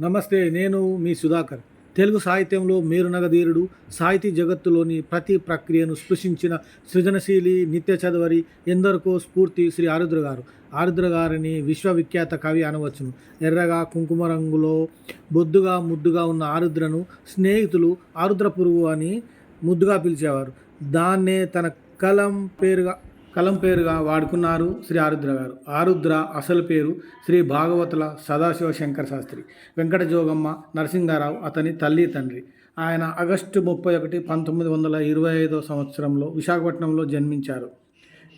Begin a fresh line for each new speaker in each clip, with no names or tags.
నమస్తే నేను మీ సుధాకర్. తెలుగు సాహిత్యంలో మేరునగధీరుడు సాహితీ జగత్తులోని ప్రతి ప్రక్రియను స్పృశించిన సృజనశీలి నిత్య చదవరి ఎందరికో స్ఫూర్తి శ్రీ ఆరుద్ర గారు. ఆరుద్ర గారిని విశ్వవిఖ్యాత కవి అనవచ్చును. ఎర్రగా కుంకుమ రంగులో బొద్దుగా ముద్దుగా ఉన్న ఆరుద్రను స్నేహితులు ఆరుద్ర పురుగు అని ముద్దుగా పిలిచేవారు. దాన్నే తన కలం పేరుగా కలం పేరుగా వాడుకున్నారు శ్రీ ఆరుద్ర గారు. ఆరుద్ర అసలు పేరు శ్రీ భాగవతుల సదాశివ శంకర శాస్త్రి. వెంకట జోగమ్మ నరసింహారావు అతని తల్లి తండ్రి. ఆయన ఆగస్టు ముప్పై ఒకటి పంతొమ్మిది వందల ఇరవై ఐదో సంవత్సరంలో విశాఖపట్నంలో జన్మించారు.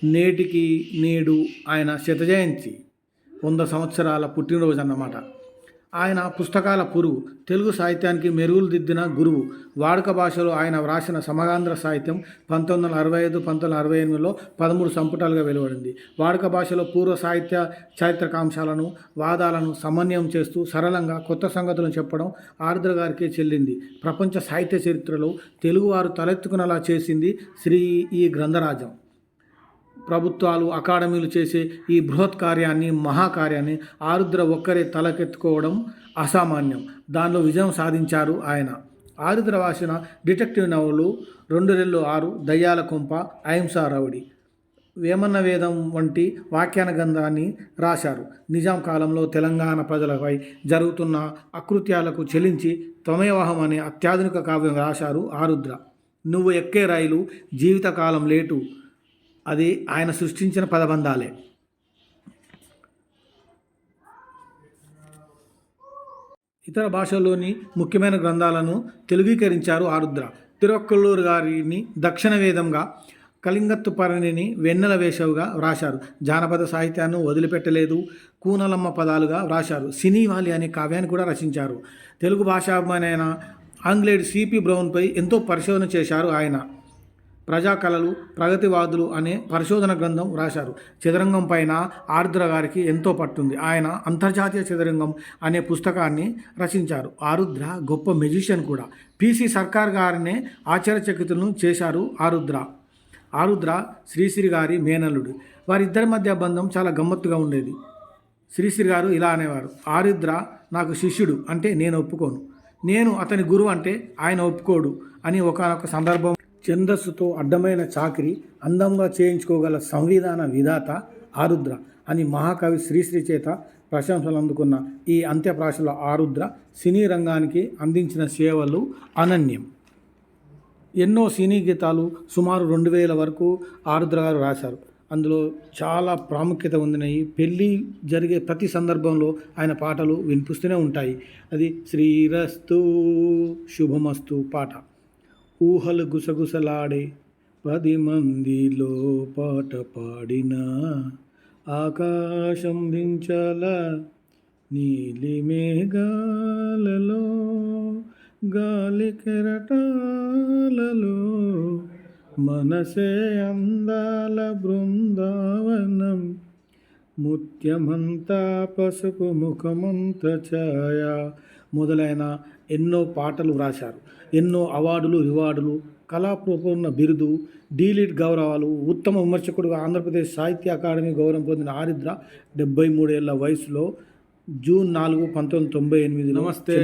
నేటికి నేడు ఆయన శతజయంతి. వంద సంవత్సరాల పుట్టినరోజు అన్నమాట. ఆయన పుస్తకాల పురుగు తెలుగు సాహిత్యానికి మెరుగులు దిద్దిన గురువు. వాడుక భాషలో ఆయన వ్రాసిన సమగాంధ్ర సాహిత్యం పంతొమ్మిది వందల అరవై ఐదు పంతొమ్మిది వందల అరవై ఎనిమిదిలో పదమూడు సంపుటాలుగా వెలువడింది. వాడుక భాషలో పూర్వ సాహిత్య చారిత్రకాంశాలను వాదాలను సమన్వయం చేస్తూ సరళంగా కొత్త సంగతులను చెప్పడం ఆర్ద్ర గారికే చెల్లింది. ప్రపంచ సాహిత్య చరిత్రలో తెలుగువారు తలెత్తుకునేలా చేసింది శ్రీ ఈ గ్రంథరాజం. ప్రభుత్వాలు అకాడమీలు చేసే ఈ బృహత్ కార్యాన్ని మహాకార్యాన్ని ఆరుద్ర ఒక్కరే తలకెత్తుకోవడం అసామాన్యం. దానిలో విజయం సాధించారు ఆయన. ఆరుద్ర వాసిన డిటెక్టివ్ నవలు రెండు రెళ్ళు ఆరు దయ్యాల కొంప అహింసా రౌడి. వేమన్న వేదం వంటి వాక్యాన గ్రంథాన్ని రాశారు. నిజాం కాలంలో తెలంగాణ ప్రజలపై జరుగుతున్న అకృత్యాలకు చెలించి త్వమేవాహం అనే అత్యాధునిక కావ్యం రాశారు ఆరుద్ర. నువ్వు ఎక్కే రైలు జీవితకాలం లేటు అది ఆయన సృష్టించిన పదబంధాలే. ఇతర భాషల్లోని ముఖ్యమైన గ్రంథాలను తెలుగీకరించారు ఆరుద్ర. తిరువక్కల్లూరు గారిని దక్షిణ వేదంగా కళింగత్తుపరణిని వెన్నెల వేషవుగా వ్రాశారు. జానపద సాహిత్యాన్ని వదిలిపెట్టలేదు కూనలమ్మ పదాలుగా వ్రాశారు. సినీవాలి అనే కావ్యాన్ని కూడా రచించారు. తెలుగు భాషాభిమానైన ఆంగ్లేయుడు సిపి బ్రౌన్పై ఎంతో పరిశోధన చేశారు ఆయన. ప్రజా కళలు ప్రగతివాదులు అనే పరిశోధన గ్రంథం రాశారు. చదరంగం పైన ఆరుద్ర గారికి ఎంతో పట్టుంది. ఆయన అంతర్జాతీయ చదరంగం అనే పుస్తకాన్ని రచించారు. ఆరుద్ర గొప్ప మెజిషియన్ కూడా. పిసి సర్కార్ గారినే ఆశ్చర్యచకితులను చేశారు ఆరుద్ర. ఆరుద్ర శ్రీశ్రీ గారి మేనల్లుడు. వారిద్దరి మధ్య బంధం చాలా గమ్మత్తుగా ఉండేది. శ్రీశ్రీ గారు ఇలా అనేవారు. ఆరుద్ర నాకు శిష్యుడు అంటే నేను ఒప్పుకోను. నేను అతని గురువు అంటే ఆయన ఒప్పుకోడు అని ఒకనొక సందర్భం ఛందస్సుతో అడ్డమైన చాకిరి అందంగా చేయించుకోగల సంవిధాన విధాత ఆరుద్ర అని మహాకవి శ్రీశ్రీ చేత ప్రశంసలు అందుకున్న ఈ అంత్యప్రాశల ఆరుద్ర సినీ రంగానికి అందించిన సేవలు అనన్యం. ఎన్నో సినీ గీతాలు సుమారు రెండు వేల వరకు ఆరుద్ర గారు రాశారు. అందులో చాలా ప్రాముఖ్యత ఉందినవి పెళ్ళి జరిగే ప్రతి సందర్భంలో ఆయన పాటలు వినిపిస్తూనే ఉంటాయి. అది శ్రీరస్తు శుభమస్తు పాట. ఊహలు గుసగుసలాడే పది మందిలో పాట పాడిన ఆకాశం దించాల నీలి మేఘాలలో గాలి కెరటాలలో మనసే అందాల బృందావనం. ముత్యమంతా పసుపు ముఖమంత ఛాయ మొదలైన ఎన్నో పాటలు వ్రాశారు. ఎన్నో అవార్డులు రివార్డులు కళాపూర్ణ బిరుదు డీలిట్ గౌరవాలు ఉత్తమ విమర్శకుడుగా ఆంధ్రప్రదేశ్ సాహిత్య అకాడమీ గౌరవం పొందిన ఆరిద్ర డెబ్బై మూడేళ్ళ వయసులో జూన్ నాలుగు పంతొమ్మిది తొంభై ఎనిమిది నమస్తే.